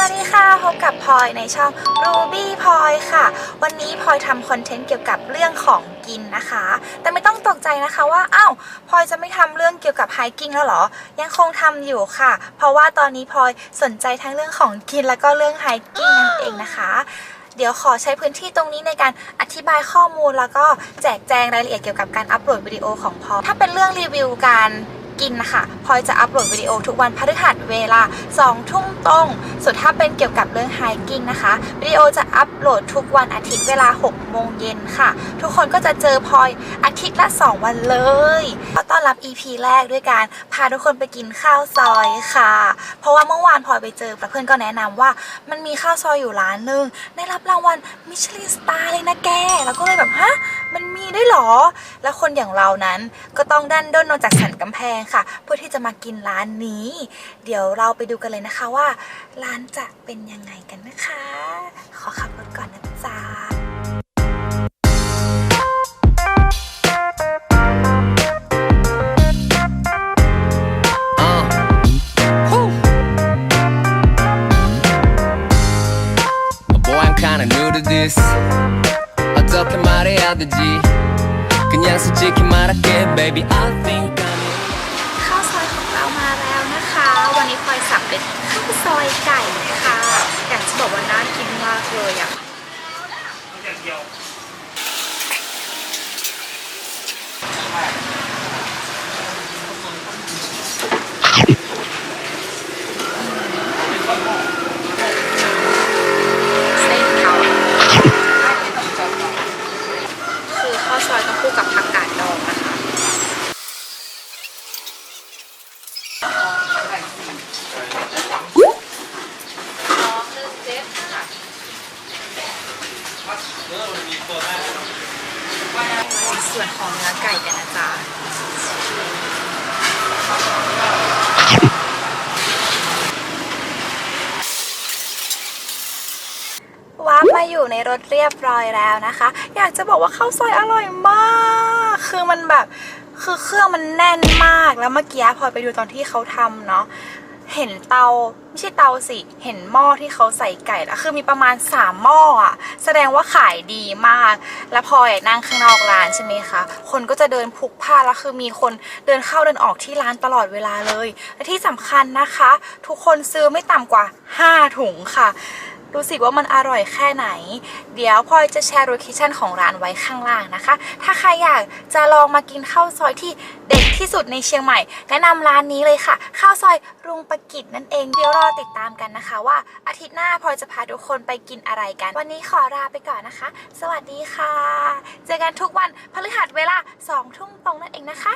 วัสดีค่ะ พบกับพลอยในช่อง Ruby พลอยค่ะ วันนี้พลอยทำคอนเทนต์เกี่ยวกับเรื่องของกินนะคะ แต่ไม่ต้องตกใจนะคะว่าอ้าวพลอยจะไม่ทำเรื่องเกี่ยวกับไฮกิ้งแล้วหรอ ยังคงทำอยู่ค่ะ เพราะว่าตอนนี้พลอยสนใจทั้งเรื่องของกินแล้วก็เรื่องไฮกิ้งนั่นเองนะคะเดี๋ยวขอใช้พื้นที่ตรงนี้ในการอธิบายข้อมูลแล้วก็แจกแจงรายละเอียดเกี่ยวกับการอัปโหลดวิดีโอของพลอยถ้าเป็นเรื่องรีวิวการ กินนะคะพลอยจะอัปโหลดวิดีโอทุกวันพฤหัสเวลา 2 ทุ่มตรง ส่วนถ้าเป็นเกี่ยวกับเรื่องไฮกิ้งนะคะ วิดีโอจะอัปโหลดทุกวันอาทิตย์เวลา 6 โมงเย็นค่ะ ทุกคนก็จะเจอพลอยอาทิตย์ละ 2 วันเลยก็ต้อนรับ EP แรกด้วยการพาทุกคนไปกินข้าวซอยค่ะ เพราะว่าเมื่อวานพลอยไปเจอเพื่อนก็แนะนำว่ามันมีข้าวซอยอยู่ร้านหนึงได้รับรางวัลมิชลินสตาร์เลยนะแก แล้วก็เลยแบบฮะมันมีได้วยเหรอ แล้วคนอย่างเรานั้นก็ต้องดันด้นออกจากสันกำแพงค่ะ เพื่อที่จะมากินร้านนี้ เดี๋ยวเราไปดูกันเลยนะคะว่า ร้านจะเป็นยังไงกันนะคะ ขอขับรถก่อนนะจ๊ะ Uh. Whew. Boy, I'm kinda new to this. 어떻게 말해야 되지? 그냥 솔직히 말할게, baby. I think I'm. วันนี้พลอยสั่งเป็นข้าวซอยไก่ค่ะ อยากจะบอกว่าน่ากินมากเลยอะเส้นเขาคือข้าวซอยต้องคู่กับผักกาดดองนะคะ ส่วนของเนื้อไก่กันนะจ๊ะว้าร์มาอยู่ในรถเรียบร้อยแล้วนะคะ อยากจะบอกว่าข้าวซอยอร่อยมาก คือมันแบบ คือเครื่องมันแน่นมาก แล้วเมื่อกี้พอไปดูตอนที่เขาทำเนาะ เห็นเตาไม่ใช่เตาสิ เห็นหม้อที่เขาใส่ไก่แล้วคือมีประมาณ3หม้ออะ แสดงว่าขายดีมาก แล้วพออยนั่งข้างนอกร้านใช่ไหมคะ คนก็จะเดินพลุกพล่าแล้วคือมีคนเดินเข้าเดินออกที่ร้านตลอดเวลาเลย และที่สำคัญนะคะ ทุกคนซื้อไม่ต่ำกว่า 5 ถุงค่ะดูสิว่ามันอร่อยแค่ไหน เดี๋ยวพลอยจะแชร์โลเคชั่นของร้านไว้ข้างล่างนะคะ ถ้าใครอยากจะลองมากินข้าวซอยที่เด็ดที่สุดในเชียงใหม่ แนะนำร้านนี้เลยค่ะ ข้าวซอยรุงประกิจนั่นเอง เดี๋ยวรอติดตามกันนะคะ ว่าอาทิตย์หน้าพลอยจะพาทุกคนไปกินอะไรกัน วันนี้ขอลาไปก่อนนะคะ สวัสดีค่ะ เจอกันทุกวันพฤหัสเวลา2ทุ่มตรงนั่นเองนะคะ